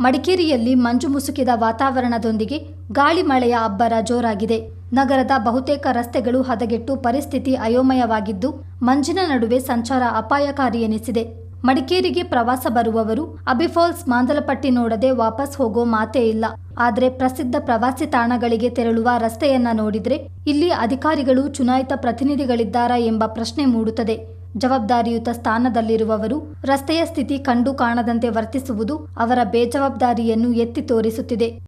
ಮಡಿಕೇರಿಯಲ್ಲಿ ಮಂಜು ಮುಸುಕಿದ ವಾತಾವರಣದೊಂದಿಗೆ ಗಾಳಿ ಮಳೆಯ ಅಬ್ಬರ ಜೋರಾಗಿದೆ. ನಗರದ ಬಹುತೇಕ ರಸ್ತೆಗಳು ಹದಗೆಟ್ಟು ಪರಿಸ್ಥಿತಿ ಅಯೋಮಯವಾಗಿದ್ದು, ಮಂಜಿನ ನಡುವೆ ಸಂಚಾರ ಅಪಾಯಕಾರಿ ಎನಿಸಿದೆ. ಮಡಿಕೇರಿಗೆ ಪ್ರವಾಸ ಬರುವವರು ಅಬಿಫಾಲ್ಸ್ ಮಾಂದಲಪಟ್ಟಿ ನೋಡದೆ ವಾಪಸ್ ಹೋಗೋ ಮಾತೇ ಇಲ್ಲ. ಆದರೆ ಪ್ರಸಿದ್ಧ ಪ್ರವಾಸಿ ತಾಣಗಳಿಗೆ ತೆರಳುವ ರಸ್ತೆಯನ್ನ ನೋಡಿದ್ರೆ ಇಲ್ಲಿ ಅಧಿಕಾರಿಗಳು ಚುನಾಯಿತ ಪ್ರತಿನಿಧಿಗಳಿದ್ದಾರಾ ಎಂಬ ಪ್ರಶ್ನೆ ಮೂಡುತ್ತದೆ. ಜವಾಬ್ದಾರಿಯುತ ಸ್ಥಾನದಲ್ಲಿರುವವರು ರಸ್ತೆಯ ಸ್ಥಿತಿ ಕಂಡು ಕಾಣದಂತೆ ವರ್ತಿಸುವುದು ಅವರ ಬೇಜವಾಬ್ದಾರಿಯನ್ನು ಎತ್ತಿ ತೋರಿಸುತ್ತಿದೆ.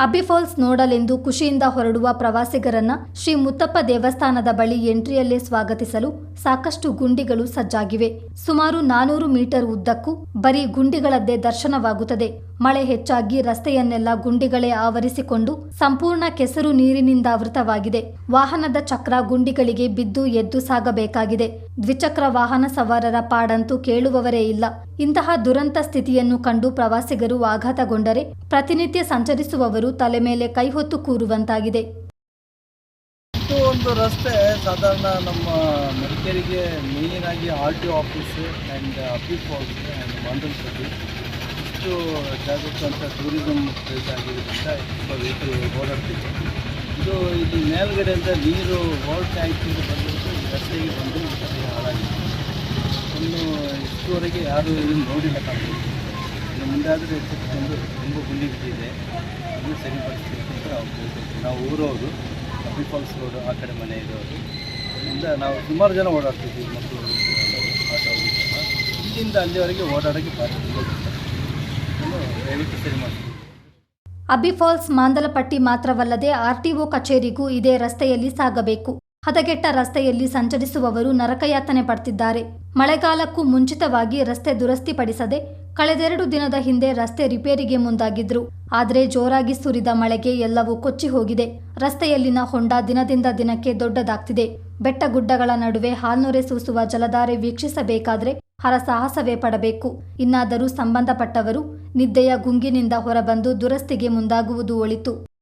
ಅಬಿಫಾಲ್ಸ್ ನೋಡಲೆಂದು ಖುಷಿಯಿಂದ ಹೊರಡುವ ಪ್ರವಾಸಿಗರನ್ನ ಶ್ರೀ ಮುತ್ತಪ್ಪ ದೇವಸ್ಥಾನದ ಬಳಿ ಎಂಟ್ರಿಯಲ್ಲೇ ಸ್ವಾಗತಿಸಲು ಸಾಕಷ್ಟು ಗುಂಡಿಗಳು ಸಜ್ಜಾಗಿವೆ. ಸುಮಾರು ನಾನೂರು ಮೀಟರ್ ಉದ್ದಕ್ಕೂ ಬರೀ ಗುಂಡಿಗಳದ್ದೇ ದರ್ಶನವಾಗುತ್ತದೆ. ಮಳೆ ಹೆಚ್ಚಾಗಿ ರಸ್ತೆಯನ್ನೆಲ್ಲ ಗುಂಡಿಗಳೇ ಆವರಿಸಿಕೊಂಡು ಸಂಪೂರ್ಣ ಕೆಸರು ನೀರಿನಿಂದ ಆವೃತವಾಗಿದೆ. ವಾಹನದ ಚಕ್ರ ಗುಂಡಿಗಳಿಗೆ ಬಿದ್ದು ಎದ್ದು ಸಾಗಬೇಕಾಗಿದೆ. ದ್ವಿಚಕ್ರ ವಾಹನ ಸವಾರರ ಪಾಡಂತೂ ಕೇಳುವವರೇ ಇಲ್ಲ. ಇಂತಹ ದುರಂತ ಸ್ಥಿತಿಯನ್ನು ಕಂಡು ಪ್ರವಾಸಿಗರು ಆಘಾತಗೊಂಡರೆ ಪ್ರತಿನಿತ್ಯ ಸಂಚರಿಸುವವರು ತಲೆ ಮೇಲೆ ಕೈಹೊತ್ತು ಕೂರುವಂತಾಗಿದೆ. ಒಂದು ರಸ್ತೆ, ಸಾಧಾರಣ ನಮ್ಮ ಮಡಿಕೇರಿಗೆ ಮೇಯ್ನ್ ಆಗಿ R T office and Abbey Falls and Mandalpatti ಇಷ್ಟು ಜಾಗೃತ ಅಂತ ಟೂರಿಸಮ್ ಪ್ಲೇಸ್ ಆಗಿರೋದ್ರಿಂದ ತುಂಬ ವೆಹಿಕಲ್ ಓಡಾಡ್ತಿದೆ ಇದು. ಇಲ್ಲಿ ಮೇಲ್ಗಡೆಯಿಂದ ನೀರು ವಾಲ್ ಟ್ಯಾಂಕಿಂದ ಬಂದ್ಬಿಟ್ಟು ರಸ್ತೆಗೆ ಬಂದು ಥರ ಹಾಳಾಗಿದೆ. ಇನ್ನು ಇಷ್ಟುವರೆಗೆ ಯಾರು ಇದನ್ನು ನೋಡಿಲ್ಲ ಕಾಣ್ತೀವಿ ಇನ್ನು ಮುಂದೆ ಆದರೆ ಎಚ್ಚೆತ್ತುಕೊಂಡು ತುಂಬ ಗುಂಡಿ ಬಿದ್ದಿದೆ. ಇನ್ನೂ ಸರಿಪಡಿಸ್ಬೇಕು ಅಂತ ನಾವು ಊರವರು ಅಬ್ಬಿ ಫಾಲ್ಸ್ ರೋಡು, ಆ ಕಡೆ ಮನೆ ಇರೋರು. ಅದರಿಂದ ನಾವು ಸುಮಾರು ಜನ ಓಡಾಡ್ತಿದ್ವಿ ಮಕ್ಕಳು ಆಟೋ ಇಲ್ಲಿಂದ ಅಲ್ಲಿವರೆಗೆ ಓಡಾಡೋಕ್ಕೆ ಭಾರಿ ಸರಿ ಮಾಡ್ತೀವಿ ಅಬಿಫಾಲ್ಸ್ ಮಾಂದಲಪಟ್ಟಿ ಮಾತ್ರವಲ್ಲದೆ ಆರ್ಟಿಒ ಕಚೇರಿಗೂ ಇದೇ ರಸ್ತೆಯಲ್ಲಿ ಸಾಗಬೇಕು. ಹದಗೆಟ್ಟ ರಸ್ತೆಯಲ್ಲಿ ಸಂಚರಿಸುವವರು ನರಕಯಾತನೆ ಪಡ್ತಿದ್ದಾರೆ. ಮಳೆಗಾಲಕ್ಕೂ ಮುಂಚಿತವಾಗಿ ರಸ್ತೆ ದುರಸ್ತಿಪಡಿಸದೆ ಕಳೆದೆರಡು ದಿನದ ಹಿಂದೆ ರಸ್ತೆ ರಿಪೇರಿಗೆ ಮುಂದಾಗಿದ್ರು. ಆದರೆ ಜೋರಾಗಿ ಸುರಿದ ಮಳೆಗೆ ಎಲ್ಲವೂ ಕೊಚ್ಚಿ ಹೋಗಿದೆ. ರಸ್ತೆಯಲ್ಲಿನ ಹೊಂಡ ದಿನದಿಂದ ದಿನಕ್ಕೆ ದೊಡ್ಡದಾಗ್ತಿದೆ. ಬೆಟ್ಟಗುಡ್ಡಗಳ ನಡುವೆ ಹಾಲ್ನೊರೆ ಸೂಸುವ ಜಲಧಾರೆ ವೀಕ್ಷಿಸಬೇಕಾದ್ರೆ ಹರಸಾಹಸವೇ ಪಡಬೇಕು. ಇನ್ನಾದರೂ ಸಂಬಂಧಪಟ್ಟವರು ನಿದ್ದೆಯ ಗುಂಗಿನಿಂದ ಹೊರಬಂದು ದುರಸ್ತಿಗೆ ಮುಂದಾಗುವುದು ಒಳಿತು.